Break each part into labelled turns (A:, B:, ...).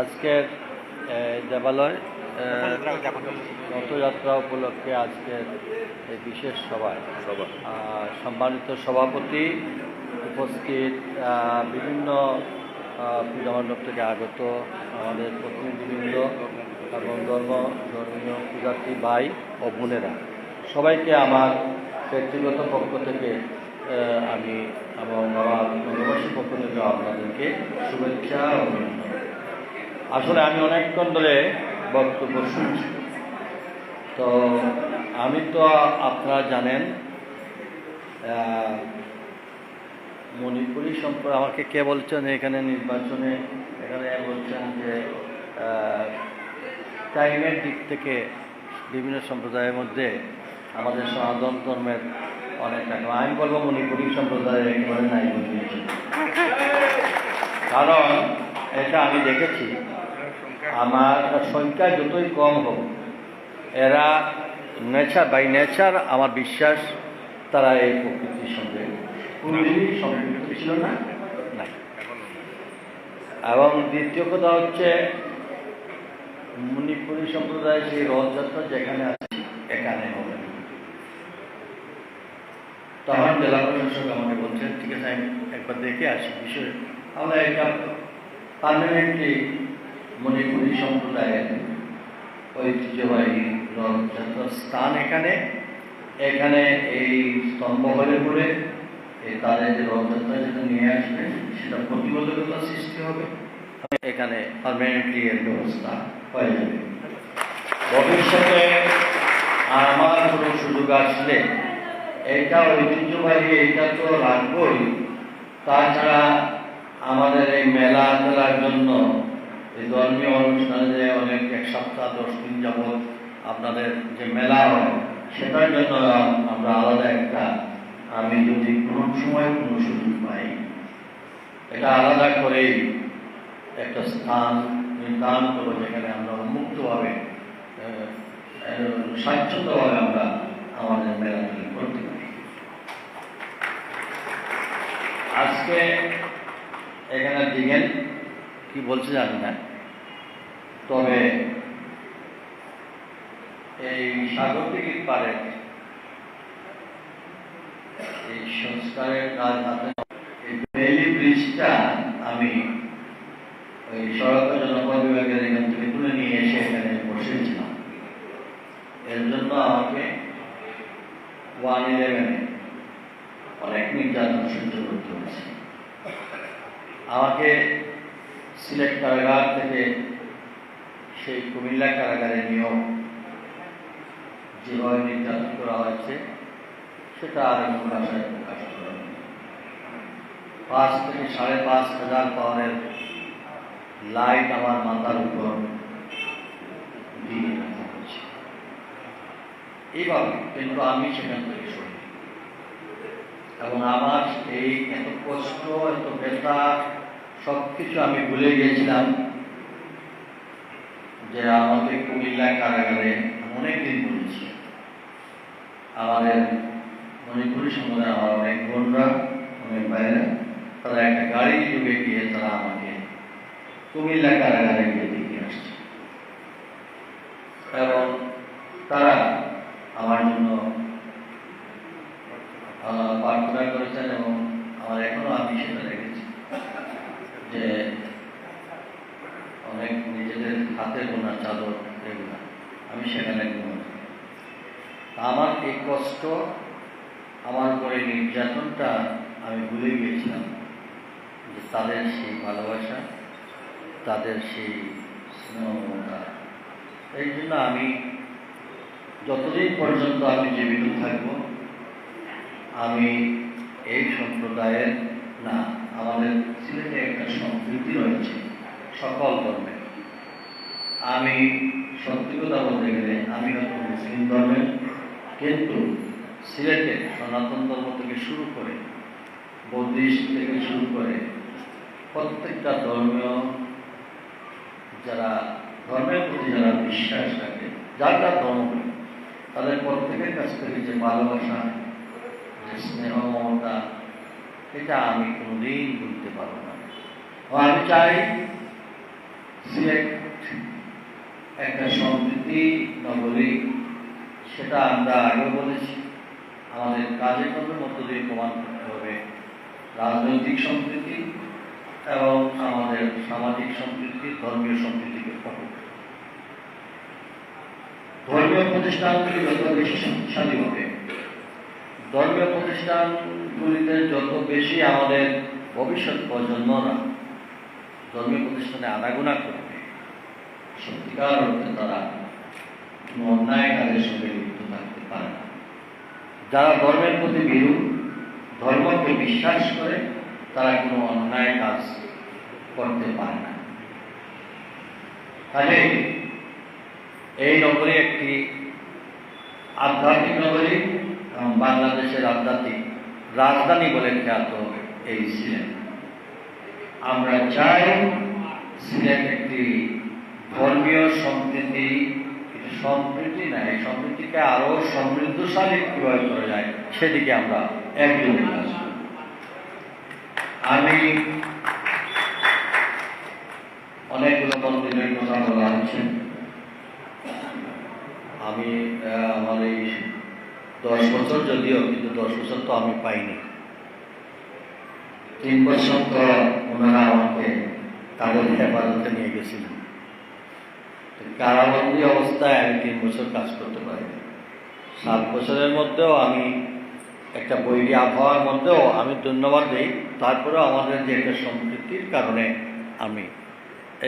A: আজকের দেবালয় রথযাত্রা উপলক্ষে আজকের এই বিশেষ সভায়। সম্মানিত সভাপতি উপস্থিত বিভিন্ন পূজামণ্ডপ থেকে আগত আমাদের প্রতিনিধিবৃন্দ এবং ধর্ম ধর্মীয় পূজার্থী ভাই ও বোনেরা। সবাইকে আমার ব্যক্তিগত পক্ষ থেকে আমি এবং আমার পক্ষ থেকে আপনাদেরকে শুভেচ্ছা অভিনন্দন। আসলে আমি অনেকক্ষণ ধরে বক্তব্য শুনছি। তো আমি তো আপনারা জানেন মণিপুরি সম্পর্কে আমাকে কে বলছেন এখানে নির্বাচনে? এখানে বলছেন যে টাইমের দিক থেকে বিভিন্ন সম্প্রদায়ের মধ্যে আমাদের সনাতন ধর্মের অনেক আমি বলব মণিপুরি সম্প্রদায়ের নাই কারণ এটা আমি দেখেছি। আমার সংখ্যা যতই কম হোক, এরা নেচার বাই নেচার আমার বিশ্বাস, তারা এই প্রকৃতির সঙ্গে ছিল না এবং দ্বিতীয় কথা হচ্ছে, মণিপুরি সম্প্রদায় সেই রথযাত্রা যেখানে আছে, এখানে হবে। তখন জেলা প্রশাসক আমাকে বলছেন, ঠিক আছে, আমি একবার দেখে আসি বিষয় আমরা এটা পার্মানেন্টলি মণিপুরি সম্প্রদায়ের ঐতিহ্যবাহী রথযাত্রার স্থান এখানে। এখানে এই স্তম্ভ হলে পরে তাদের যে রথযাত্রা যেটা নিয়ে আসবে, সেটা প্রতিবন্ধকতা সৃষ্টি হবে। এখানে পারমানেন্টলি এর ব্যবস্থা হয়ে যাবে। ভবিষ্যতে আমার কোনো সুযোগ আসলে এটা ঐতিহ্যবাহী, এইটা তো রাখবই। তাছাড়া আমাদের এই মেলা খেলার জন্য এই ধর্মীয় অনুষ্ঠানে যে অনেক এক সপ্তাহ দশ দিন যাবৎ আপনাদের যে মেলা হয় সেটার জন্য আমরা আলাদা একটা আমি যদি কোনো সময় কোনো সুযোগ পাই এটা আলাদা করেই একটা স্থান নির্ধারণ করব যেখানে আমরা মুক্তভাবে আহ, আহ, স্বাচ্ছন্দ্যভাবে আমরা আমাদের মেলাগুলি করতে পারি। আজকে এখানে দিগেন কি বলছে জানি না। তবে এই সাগরদিঘির পারে এই সংস্কারের কাজ হাতে ব্রিজটা আমি ওই সড়ক জনপদ বিভাগের এখান থেকে তুলে নিয়ে এসে এখানে বসেছিলাম। এর জন্য আমাকে ওয়ান ইলেভেনে অনেক নির্যাতন সহ্য করতে হয়েছে। আমাকে সিলেট কারাগার থেকে সেই কুমিল্লা কারাগারে নিয়োগ যেভাবে নির্যাতন করা হয়েছে, সেটা আর ভাষায় প্রকাশ করা। পাঁচ থেকে সাড়ে পাঁচ হাজার পাওয়ারের লাইট আমার মাথার উপর দিয়ে এইভাবে কিন্তু আমি সেখান থেকে সরি এবং আমার এই এত কষ্ট, এত ব্যথা সব কিছু আমি ভুলে গিয়েছিলাম যে আমাকে কুমিল্লা কারাগারে অনেক দিন বলেছি। আমাদের মণিপুরি সম্প্রদায় আমার অনেক বোনরা, অনেক ভাইরা তারা একটা গাড়ি যুগে গিয়ে তারা আমাকে কুমিল্লা কারাগারে গিয়ে দেখে আসছে। এবং তারা আমার জন্য আহ, প্রার্থনা করেছেন এবং আমার এখনও আমি সেটা দেখেছি যে অনেক নিজেদের হাতে বোনা চাদর এগুলা আমি সেখানে আমার এই কষ্ট আমার উপরে নির্যাতনটা আমি ভুলে গিয়েছিলাম যে তাদের সেই ভালোবাসা তাদের সেই স্নেহমতা এই জন্য আমি যতদিন পর্যন্ত আমি জীবিত থাকব আমি এই সম্প্রদায়ের না, আমাদের সিলেটে একটা সম্প্রীতি রয়েছে, সকল ধর্মে। আমি সত্যি কথা বলতে গেলে আমি হয়তো মুসলিম ধর্মের, কিন্তু সিলেটে সনাতন ধর্ম থেকে শুরু করে বৌদ্ধিস্ট থেকে শুরু করে প্রত্যেকটা ধর্মীয় যারা, ধর্মের প্রতি যারা বিশ্বাস রাখে, যার যার ধর্ম তাদের প্রত্যেকের কাছ থেকে যে ভালোবাসা স্নেহ মমতা এটা আমি কোনোদিন ভুলতে পারব না। ও আমি চাই সিলেট সিলেট একটা সম্প্রীতি নগরী সেটা আমরা আগেও বলেছি আমাদের কাজে কর্মের মধ্য দিয়ে প্রমাণ করতে হবে। রাজনৈতিক সম্প্রীতি এবং আমাদের সামাজিক সম্প্রীতি ধর্মীয় সম্প্রীতিকে প্রকট ধর্মীয় প্রতিষ্ঠানগুলি যত বেশি শক্তিশালী হবে ধর্মীয় প্রতিষ্ঠানগুলিতে যত বেশি আমাদের ভবিষ্যৎ প্রজন্মরা ধর্মীয় প্রতিষ্ঠানে আনাগোনা করবে, সত্যিকার অর্থে তারা কোনো অন্যায় কাজের সঙ্গে লিপ্ত থাকতে পারে না। যারা ধর্মের প্রতি বিরূপ ধর্মকে বিশ্বাস করে, তারা কোনো অন্যায় কাজ করতে পারে না। তাহলে এই নগরী একটি আধ্যাত্মিক নগরী। এবং বাংলাদেশের আধ্যাত্মিক রাজধানী বলে খ্যাত এই সিলেট আমরা চাই সিলেট একটি ধর্মীয় সম্প্রীতি সম্প্রীতি না, এই সম্প্রীতিকে আরও সমৃদ্ধশালী কীভাবে করা যায়, সেদিকে আমরা একজন। আমি অনেকগুলো মন্দিরের কথা আমি দশ বছর যদিও, কিন্তু দশ বছর তো আমি পাইনি। তিন বছর তো ওনারা আমাকে তাদের হেফাজতে নিয়ে গেছিলেন। কারাবন্দি অবস্থায় আমি তিন বছর কাজ করতে পারি সাত বছরের মধ্যেও আমি একটা বৈরী আবহাওয়ার মধ্যেও আমি ধন্যবাদ দিই। তারপরেও আমাদের যে একটা সম্পৃক্তির কারণে আমি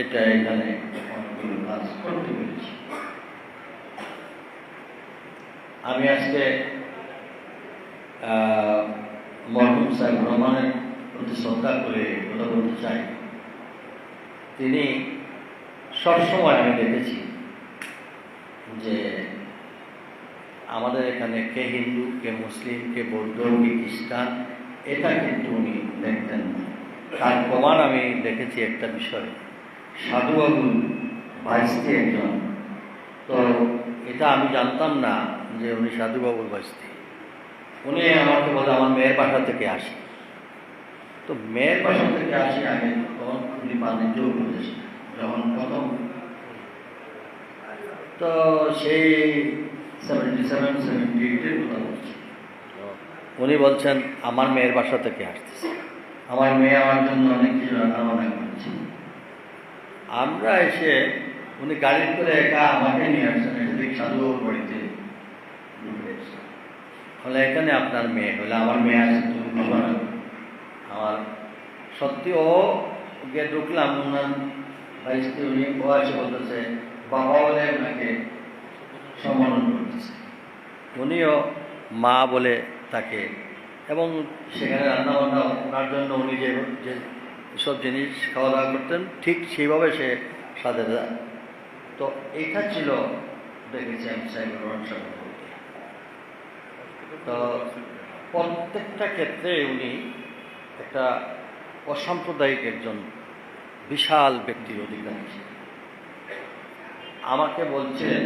A: এটা এখানে কাজ করতে পেরেছি। আমি আজকে মরহুম সাহেব রহমানের প্রতি শ্রদ্ধা করে কথা বলতে চাই। তিনি সবসময় আমি দেখেছি যে আমাদের এখানে কে হিন্দু, কে মুসলিম, কে বৌদ্ধ, কে খ্রিস্টান, এটা কিন্তু উনি দেখতেন তার প্রমাণ আমি দেখেছি একটা বিষয়। সাধুবাবু ভাইস্তি একজন। তো এটা আমি জানতাম না যে উনি সাধুবাবুর ভাইস্তি উনি আমাকে বলে আমার মেয়ের বাসা থেকে আসে। তো মেয়ের বাসা থেকে আসি আগে তখন উনি বাণিজ্য উপদেশ যখন প্রথম। তো সেই সেভেন্টি সেভেন সেভেন্টি এইটের কথা বলছি। উনি বলছেন আমার মেয়ের বাসা থেকে আসতেছে। আমার মেয়ে আমার জন্য অনেক কিছু রান্না বান্না করেছে। আমরা এসে উনি গাড়ি করে একা আমাকে নিয়ে আসছেন সাধুবাবুর বাড়িতে। বলে এখানে আপনার মেয়ে হলে আমার মেয়ে আছে আমার সত্যি ও গিয়ে ঢুকলাম ওনার ভাইস্তি উনি ও এসে বলতেছে বাবা বলে ওনাকে সম্মান করতেছে। উনিও মা বলে তাকে এবং সেখানে রান্না বান্না ওনার জন্য উনি যে সব জিনিস খাওয়া দাওয়া করতেন ঠিক সেইভাবে সে সাথে তো এটা ছিল দেখেছি আমি সাইবর। তো প্রত্যেকটা ক্ষেত্রে উনি একটা অসাম্প্রদায়িক একজন বিশাল ব্যক্তির অধিকারী। আমাকে বলছেন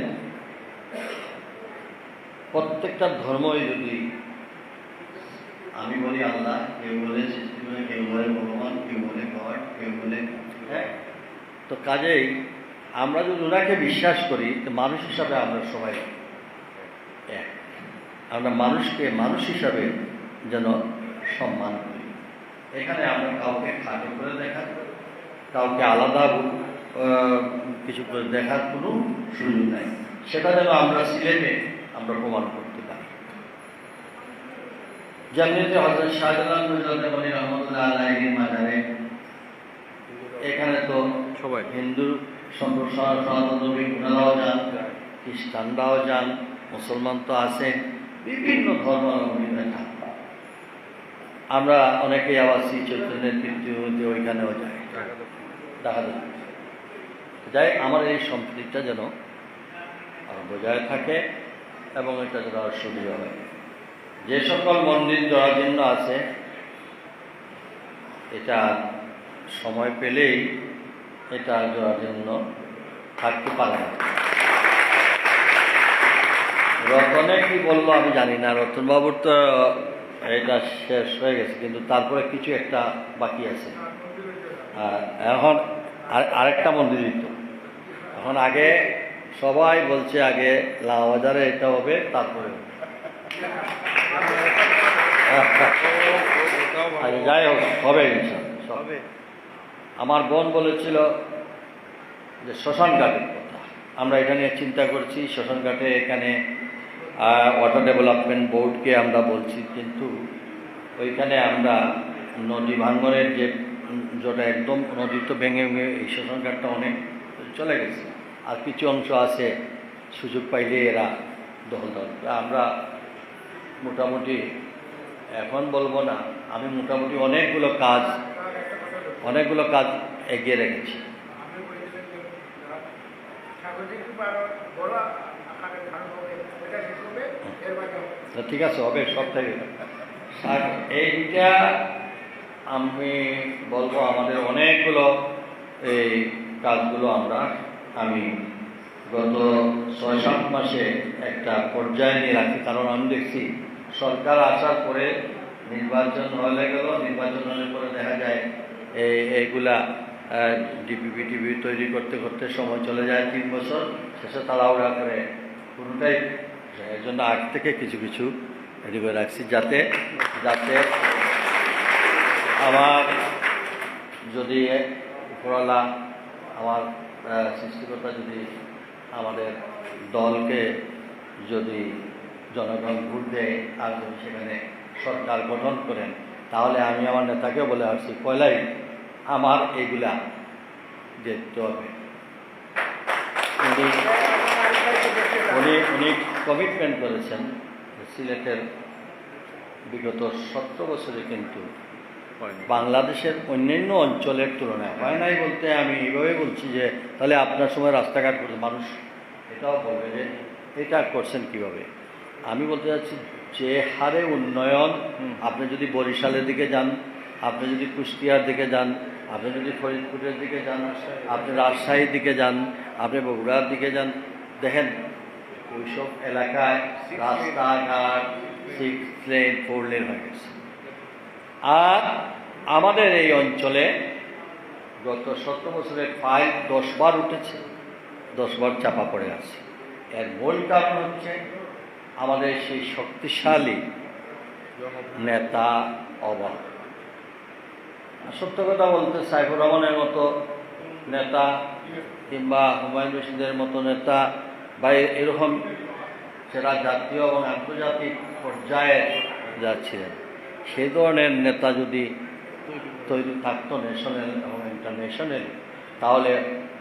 A: প্রত্যেকটা ধর্মই যদি আমি বলি আল্লাহ, কেউ বলে কেউ বলে ভগবান, কেউ বলে গড, কেউ বলে হ্যাঁ তো কাজেই আমরা যদি ওনাকে বিশ্বাস করি, তো মানুষ হিসাবে আমরা সবাই এক আমরা মানুষকে মানুষ হিসাবে যেন সম্মান করি। এখানে আমরা কাউকে খাটো করে দেখার কাউকে আলাদা কিছু করে দেখার কোনো সুযোগ নাই। সেটা যেন আমরা সিলেটে আমরা প্রমাণ করতে পারি। যেমনিতে হজরত শাহজালাল রহমতুল্লাহ আলাইহির মাজারে এখানে তো
B: সবাই।
A: হিন্দু ওনারাও যান খ্রিস্টানরাও যান মুসলমান তো আছে। বিভিন্ন ধর্মাবলম্বীরা যান আমরা অনেকেই আবার শ্রী চৈতন্যের কীর্তিতে ওইখানেও যাই দেখা যায় যাই, আমার এই সম্পৃক্তিটা যেন বজায় থাকে এবং এটা যেন সুদৃঢ় হয়। যে সকল মন্দির জরাজীর্ণ আছে, এটা সময় পেলেই এটা জরাজীর্ণ থাকতে পারে না। রতনে কি বলল আমি জানি না রতনবাবুর তো এটা শেষ হয়ে গেছে কিন্তু তারপরে কিছু একটা বাকি আছে। এখন আর আরেকটা মন্দির দিত। এখন আগে সবাই বলছে আগে লাউবাজারে এটা হবে তারপরে আগে যাই হোক হবে আমার বোন বলেছিল যে শ্মশান কথা আমরা এটা নিয়ে চিন্তা করছি শ্মশান ঘাটে এখানে ওয়াটার ডেভেলপমেন্ট বোর্ডকে আমরা বলছি, কিন্তু ওইখানে আমরা নদী ভাঙ্গনের যে, যেটা একদম নদী তো ভেঙে ভেঙে এই শ্মশান ঘাটটা অনেক চলে গেছে। আর কিছু অংশ আছে, সুযোগ পাইলে এরা দখল দখল আমরা মোটামুটি, এখন বলব না, আমি মোটামুটি অনেকগুলো কাজ অনেকগুলো কাজ এগিয়ে রেখেছি। ঠিক আছে, হবে, সব থেকে আর এইটা আমি বলব, আমাদের অনেকগুলো এই কাজগুলো আমরা, আমি গত ছয় সাত মাসে একটা পর্যায়ে নিয়ে রাখি কারণ আমি দেখছি, সরকার আসার পরে নির্বাচন হলে গেল, নির্বাচন হলে পরে দেখা যায় এই এইগুলা ডিপিপি টিভি তৈরি করতে করতে সময় চলে যায় তিন বছর, শেষে তাড়াহুড়া করে কোনোটাই। এর জন্য আগ থেকে কিছু কিছু রেডি করে রাখছি যাতে যাতে আমার যদি উপরওয়ালা আমার সৃষ্টিকর্তা যদি আমাদের দলকে যদি জনগণ ভোট দেয় আর যদি সেখানে সরকার গঠন করেন, তাহলে আমি আমার নেতাকেও বলে আসছি পয়লাই আমার এগুলা দেখতে হবে। উনি উনি উনি কমিটমেন্ট করেছেন। সিলেটের বিগত সতেরো বছরে কিন্তু বাংলাদেশের অন্যান্য অঞ্চলের তুলনায় হয় নাই বলতে আমি এইভাবে বলছি যে তাহলে আপনার সময় রাস্তাঘাট করে মানুষ এটাও বলবে যে এটা করছেন কীভাবে? আমি বলতে চাচ্ছি যে হারে উন্নয়ন আপনি যদি বরিশালের দিকে যান আপনি যদি কুষ্টিয়ার দিকে যান, আপনি যদি ফরিদপুরের দিকে যান, আপনি রাজশাহীর দিকে যান, আপনি বগুড়ার দিকে যান, দেখেন ওইসব এলাকায় রাস্তাঘাট সিক্স লেন ফোর লেন হয়ে গেছে। আর আমাদের এই অঞ্চলে গত সত্তর বছরে ফাইল দশবার উঠেছে দশবার চাপা পড়ে আছে। এর মূল কারণ হচ্ছে আমাদের সেই শক্তিশালী নেতা আর সত্য কথা বলতে সাইফুর রহমানের মতো নেতা কিংবা হুমায়ুন রশিদের মতো নেতা বা এরকম সেরা জাতীয় এবং আন্তর্জাতিক পর্যায়ে যাচ্ছিলেন সেই ধরনের নেতা যদি তৈরি থাকতো ন্যাশনাল এবং ইন্টারন্যাশনাল, তাহলে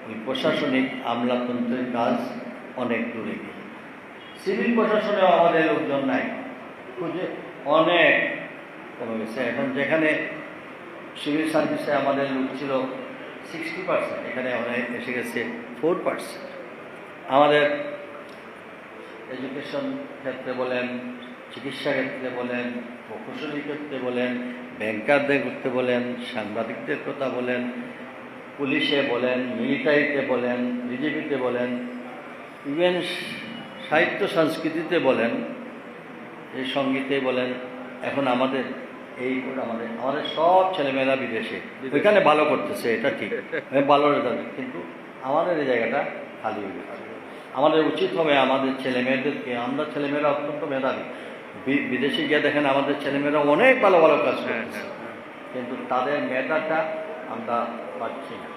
A: ওই প্রশাসনিক আমলাতন্ত্রের কাজ অনেক দূরে গিয়ে। সিভিল প্রশাসনে আমাদের লোকজন নাই। খুঁজে অনেক কমে গেছে। এখন যেখানে সিভিল সার্ভিসে আমাদের লোক ছিল সিক্সটি পার্সেন্ট এখানে অনেক এসে গেছে ফোর পার্সেন্ট আমাদের এডুকেশন ক্ষেত্রে বলেন, চিকিৎসা ক্ষেত্রে বলেন, প্রকৌশলী ক্ষেত্রে বলেন ব্যাংকারদের করতে বলেন, সাংবাদিকদের কথা বলেন, পুলিশে বলেন মিলিটারিতে বলেন বিজেপিতে বলেন ইভেন সাহিত্য সংস্কৃতিতে বলেন, এই সঙ্গীতে বলেন, এখন আমাদের এই করে আমাদের আমাদের সব ছেলেমেয়েরা বিদেশে। ওইখানে ভালো করতেছে এটা ঠিক। ভালো রেজাল্ট কিন্তু আমাদের এই জায়গাটা খালি হয়ে গেছে। আমাদের উচিত হবে আমাদের ছেলে মেয়েদেরকে আমরা ছেলেমেয়েরা অত্যন্ত মেধাবী। বিদেশে গিয়ে দেখেন আমাদের ছেলেমেয়েরা অনেক ভালো ভালো কাজ করতেছে। কিন্তু তাদের মেধাটা আমরা পাচ্ছি না।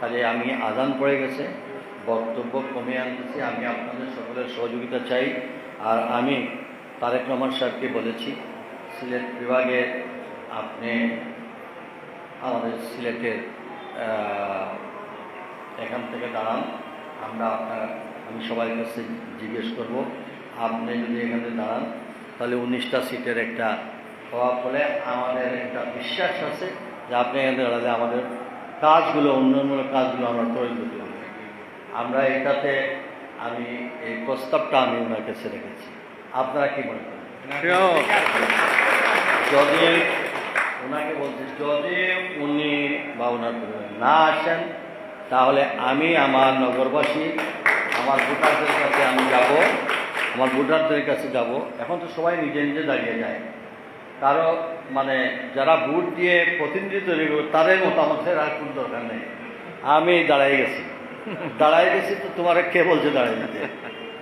A: কাজে আমি আজান পড়ে গেছে বক্তব্য কমে আনতেছি। আমি আপনাদের সকলের সহযোগিতা চাই। আর আমি তারেক রহমান সাহেবকে বলেছি সিলেট বিভাগে আপনি আমাদের সিলেটের এখান থেকে দাঁড়ান। আমরা আপনার, আমি সবাই কাছে জিজ্ঞেস করব, আপনি যদি এখানে দাঁড়ান, তাহলে উনিশটা সিটের একটা হওয়ার ফলে আমাদের একটা বিশ্বাস আছে যে আপনি এখানে দাঁড়ালে আমাদের কাজগুলো, উন্নয়নমূলক কাজগুলো আমরা তৈরি আমরা এটাতে আমি, এই প্রস্তাবটা আমি ওনার কাছে রেখেছি। আপনারা কি মনে করেন? যদি, ওনাকে বলছি, যদি উনি বা ওনার না আসেন, তাহলে আমি আমার নগরবাসী, আমার ভোটারদের কাছে আমি যাব, আমার ভোটারদের কাছে যাব। এখন তো সবাই নিজে নিজে দাঁড়িয়ে যায়। কারও মানে যারা ভোট দিয়ে প্রতিনিধি তৈরি করবে, তাদের মতামতের আর কোনো দরকার নেই। আমি দাঁড়াই গেছি। দাঁড়াই গেছি তো তোমার কে বলছে দাঁড়াই দিতে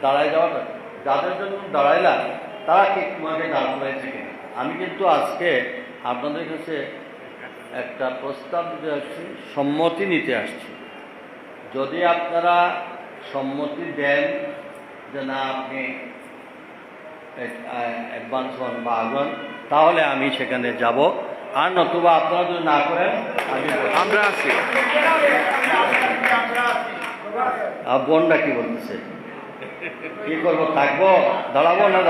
A: দাঁড়াই যাওয়াটা যাদের জন্য দাঁড়াইলা, তারা কি তোমাকে দাঁড় করাইছে আমি কিন্তু আজকে আপনাদের কাছে একটা প্রস্তাব দিতে আসছি সম্মতি নিতে আসছি। যদি আপনারা সম্মতি দেন যে না আপনি অ্যাডভান্স হন বা আগুন তাহলে আমি সেখানে যাব। আর নতুবা আপনারা যদি না করেন আমি
B: আমরা আছি।
A: আর বোনটা কি বলতেছে? কি করব থাকব? দাঁড়াবো না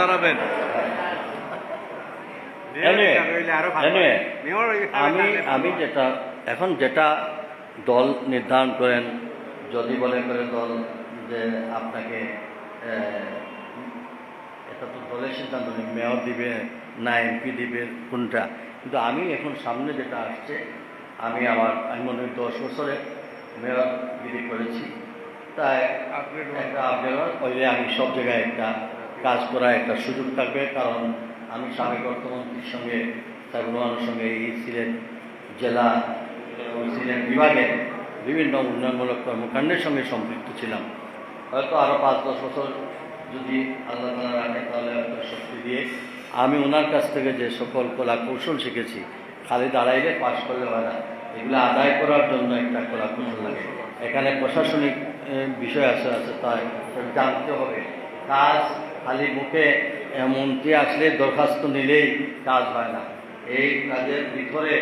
B: দাঁড়াবেন।
A: আমি আমি যেটা এখন যেটা দল নির্ধারণ করেন যদি বলে করে দল যে আপনাকে এটা তো দলের সিদ্ধান্ত নেই মেয়র দিবে না এমপি দিবে কোনটা? কিন্তু আমি এখন সামনে যেটা আসছে আমি আমার আমি মনে হয় দশ বছরে মেয়র গিরি করেছি। তাই একটা আপডেট ওই আমি সব জায়গায় একটা কাজ করার একটা সুযোগ থাকবে কারণ আমি সাবেক অর্থমন্ত্রীর সঙ্গে তার সাইবুরমানের সঙ্গে এই জেলা এবং সিলেট বিভাগের বিভিন্ন উন্নয়নমূলক কর্মকাণ্ডের সঙ্গে সম্পৃক্ত ছিলাম। হয়তো আরও পাঁচ, দশ বছর যদি আল্লাহ তালা রাখে, তাহলে হয়তো শক্তি দিয়ে আমি ওনার কাছ থেকে যে সকল কলা কৌশল শিখেছি, খালি দাঁড়াইলে পাশ করলে হয় না। এগুলো আদায় করার জন্য একটা কলা কৌশল লাগে। এখানে প্রশাসনিক বিষয় আছে আছে, তাই জানতে হবে। কাজ খালি মুখে মন্ত্রী আসলে দরখাস্ত নিলেই কাজ হয় না এই কাজের ভিতরে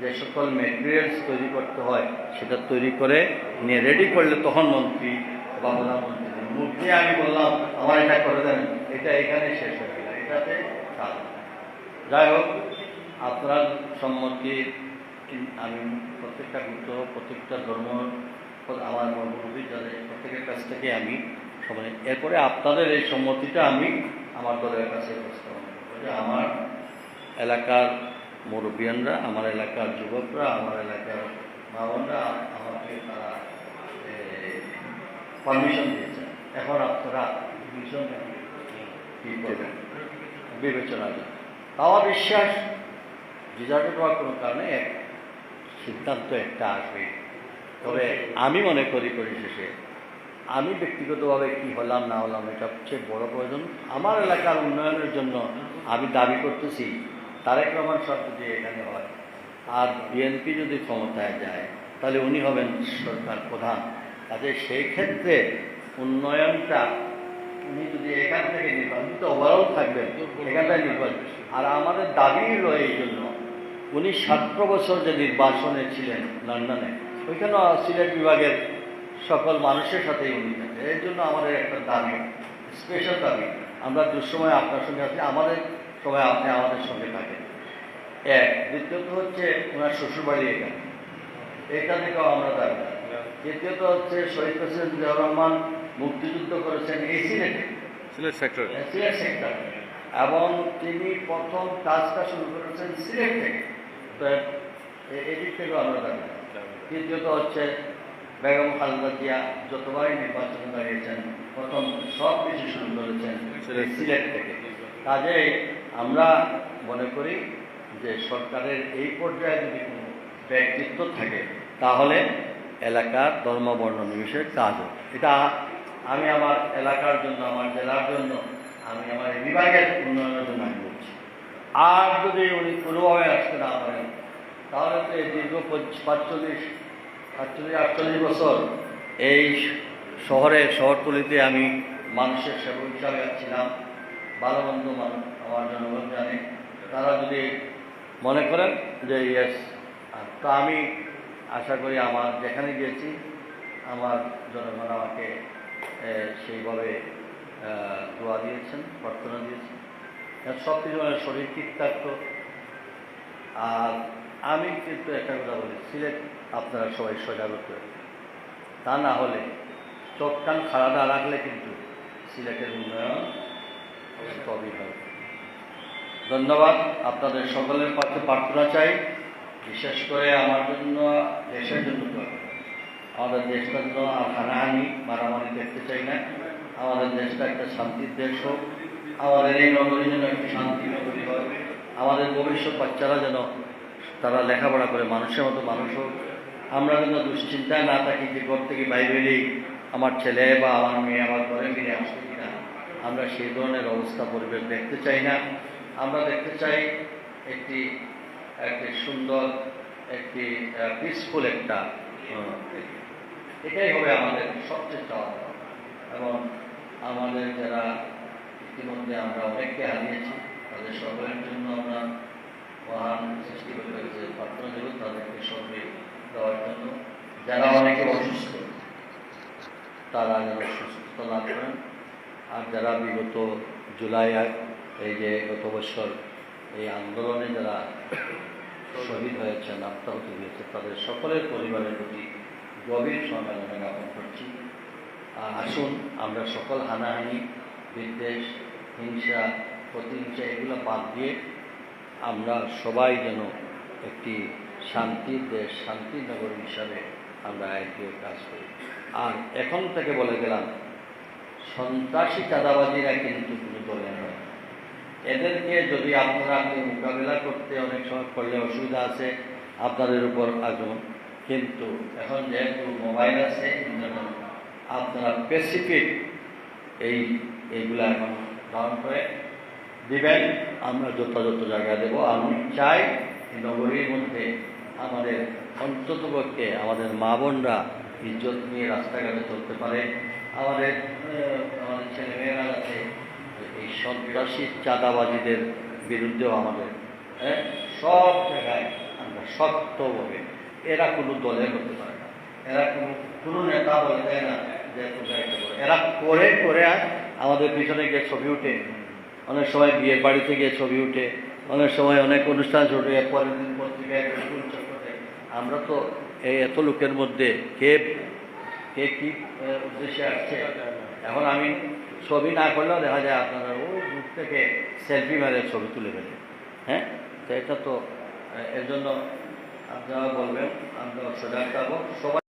A: যে সকল মেটেরিয়ালস তৈরি করতে হয়, সেটা তৈরি করে নিয়ে রেডি করলে তখন মন্ত্রী বা প্রধানমন্ত্রী দেন। আমি বললাম, আমার এটা করে দেন, এটা এখানে শেষ হয়ে গেল, এটাতে কাজ যাই হোক, আপনার সম্মতি আমি প্রত্যেকটা গুরুত্ব প্রত্যেকটা ধর্ম, আমার মর্মী যাদের প্রত্যেকের কাছ থেকে আমি সবাই এরপরে আপনাদের এই সম্মতিটা আমি আমার দলের কাছে যে আমার এলাকার মুরব্বিয়ানরা, আমার এলাকার যুবকরা, আমার এলাকার মা বোনরা আমাকে তারা পারমিশন দিয়েছেন এখন আপনারা ভীষণ কী করবেন? বিবেচনা দেন আমার বিশ্বাস ডিজার্টেড হওয়ার কোনো কারণে এক সিদ্ধান্ত একটা আসবে। তবে আমি মনে করি পরিশেষে আমি ব্যক্তিগতভাবে কি হলাম, না হলাম, এটা হচ্ছে বড় প্রয়োজন। আমার এলাকার উন্নয়নের জন্য আমি দাবি করতেছি, তারেক রহমান সব যদি এখানে হয়, আর বিএনপি যদি ক্ষমতায় যায়, তাহলে উনি হবেন সরকার প্রধান। কাজে সেই ক্ষেত্রে উন্নয়নটা উনি যদি এখান থেকে নির্বাচন তো ওভারঅল থাকবেন এখানটায় নির্বাচন আর আমাদের দাবি হলো এই জন্য, উনি সতেরো বছর যে নির্বাচনে ছিলেন লন্ডনে ওইখানে সিলেট বিভাগের সকল মানুষের সাথেই উনি থাকেন এর জন্য আমাদের একটা দাবি স্পেশাল দাবি। আমরা দুঃসময় আপনার সঙ্গে আছি আমাদের সময় আপনি আমাদের সঙ্গে থাকেন। এক দ্বিতীয়ত হচ্ছে ওনার শ্বশুরবাড়ি এখানে। এটা থেকেও আমরা দাবি। তৃতীয়ত হচ্ছে শহীদ প্রেসিডেন্ট জিয়াউর রহমান মুক্তিযুদ্ধ করেছেন এই সিলেটে।
B: সিলেট সেক্টর।
A: সিলেট সেক্টর। এবং তিনি প্রথম কাজটা শুরু করেছেন সিলেট থেকে। তো এদিক থেকেও আমরা দাবি। তৃতীয়ত হচ্ছে বেগম খালেদা জিয়া যতবারই নির্বাচন দাঁড়িয়েছেন, প্রথম সব কিছু শুরু করেছেন
B: সিলেট।
A: থেকে কাজে আমরা মনে করি যে সরকারের এই পর্যায়ে যদি কোনো ব্যক্তিত্ব থাকে, তাহলে এলাকার ধর্ম বর্ণ নির্বিশেষে কাজ এটা আমি আমার এলাকার জন্য, আমার জেলার জন্য, আমি আমার বিভাগের উন্নয়নের জন্য আমি বলছি আর যদি উনি কোনোভাবে আসতে না পারেন, তাহলে তো এই দীর্ঘ পঁচ- পাঁচচল্লিশ আটচল্লিশ আটচল্লিশ বছর এই শহরে শহরতলিতে আমি মানুষের সেবক হিসাবে ছিলাম ভালো মন্দ মানুষ আমার জনগণ জানে। তারা যদি মনে করেন যে, ইয়েস। তো আমি আশা করি আমার যেখানে গিয়েছি, আমার জনগণ আমাকে সেইভাবে দোয়া দিয়েছেন, প্রার্থনা দিয়েছেন। সব কিছু মানে শরীর ঠিক থাকতো আর আমি কিন্তু একটা কথা বলি, সিলেট আপনারা সবাই সজাগ হতে হবে। তা না হলে চোখ কান খাড়া না রাখলে কিন্তু সিলেটের উন্নয়ন স্থবির হবে। ধন্যবাদ আপনাদের সকলের পাশে প্রার্থনা চাই। বিশেষ করে আমার জন্য, দেশের জন্য আমাদের দেশটার জন্য আর হানাহানি, মারামারি দেখতে চাই না। আমাদের দেশটা একটা শান্তির দেশ হোক। আমাদের এই নগরী যেন একটি শান্তি নগরী হয়। আমাদের ভবিষ্যৎ বাচ্চারা যেন তারা লেখাপড়া করে মানুষের মতো মানুষ হোক। আমরা যেন দুশ্চিন্তা না থাকি যে ঘর থেকে বাইরে আমার ছেলে বা আমার মেয়ে আমার ঘরে ফিরে আসবে কিনা। আমরা সেই ধরনের অবস্থা পরিবেশ দেখতে চাই না। আমরা দেখতে চাই একটি একটি সুন্দর, একটি পিসফুল একটা এটাই হবে আমাদের সবচেয়ে চাওয়া এবং আমাদের যারা ইতিমধ্যে আমরা অনেককে হারিয়েছি, তাদের সকলের জন্য আমরা মহান সৃষ্টিকর্তার কাছে প্রার্থনা দেব তাদেরকে সঙ্গে দেওয়ার জন্য যারা অনেকে অসুস্থ, তারা যেন সুস্থতা লাভ করেন। আর যারা বিগত জুলাই এই যে গত বছর এই আন্দোলনে যারা শহীদ হয়েছেন আত্মাহত হয়েছে তাদের সকলের পরিবারের প্রতি গভীর সম্মেলনে জ্ঞাপন করছি। আর আসুন, আমরা সকল হানাহানি, বিদ্বেষ, হিংসা, প্রতিহিংসা, এগুলো বাদ দিয়ে আমরা সবাই যেন একটি শান্তির দেশ শান্তির নগর হিসাবে আমরা একদিকে কাজ করি। আর এখন থেকে বলে গেলাম সন্ত্রাসী চাঁদাবাজিরা কিন্তু কোনো দলে নয় এদেরকে যদি আপনারা আপনি মোকাবিলা করতে অনেক সময় করলে অসুবিধা আছে, আপনাদের উপর আগুন। কিন্তু এখন যেহেতু মোবাইল আছে আপনারা স্পেসিফিক এই, এইগুলা এখন ধারণ করে দিবেন। আমরা যথাযথ জায়গা দেবো। আমি চাই নগরীর মধ্যে আমাদের অন্তত অন্ততপক্ষে আমাদের মা বোনরা ইজ্জত নিয়ে রাস্তাঘাটে চলতে পারে। আমাদের আমাদের ছেলেমেয়েরা যাতে এই সন্ত্রাসী চাঁদাবাজিদের বিরুদ্ধেও আমাদের হ্যাঁ, সব জায়গায় আমরা শক্তভাবে এরা কোনো দলে হতে পারে না। এরা কোনো কোনো নেতা বলে দেয় না যে এরা করে করে আমাদের পিছনে গিয়ে ছবি উঠে। অনেক সময় বিয়ের বাড়িতে গিয়ে ছবি উঠে। অনেক সময় অনেক অনুষ্ঠান ছুটে পরের দিন পত্রিকায়। আমরা তো এই এত লোকের মধ্যে কে কে কি উদ্দেশ্যে আসছে? এখন আমি ছবি না করলেও দেখা যায় আপনারা ও দূর থেকে সেলফি মেরে ছবি তুলে ফেলে। হ্যাঁ? তো এটা তো এর জন্য আপনারা বলবেন, আমরা সজাগ থাকব। সবাই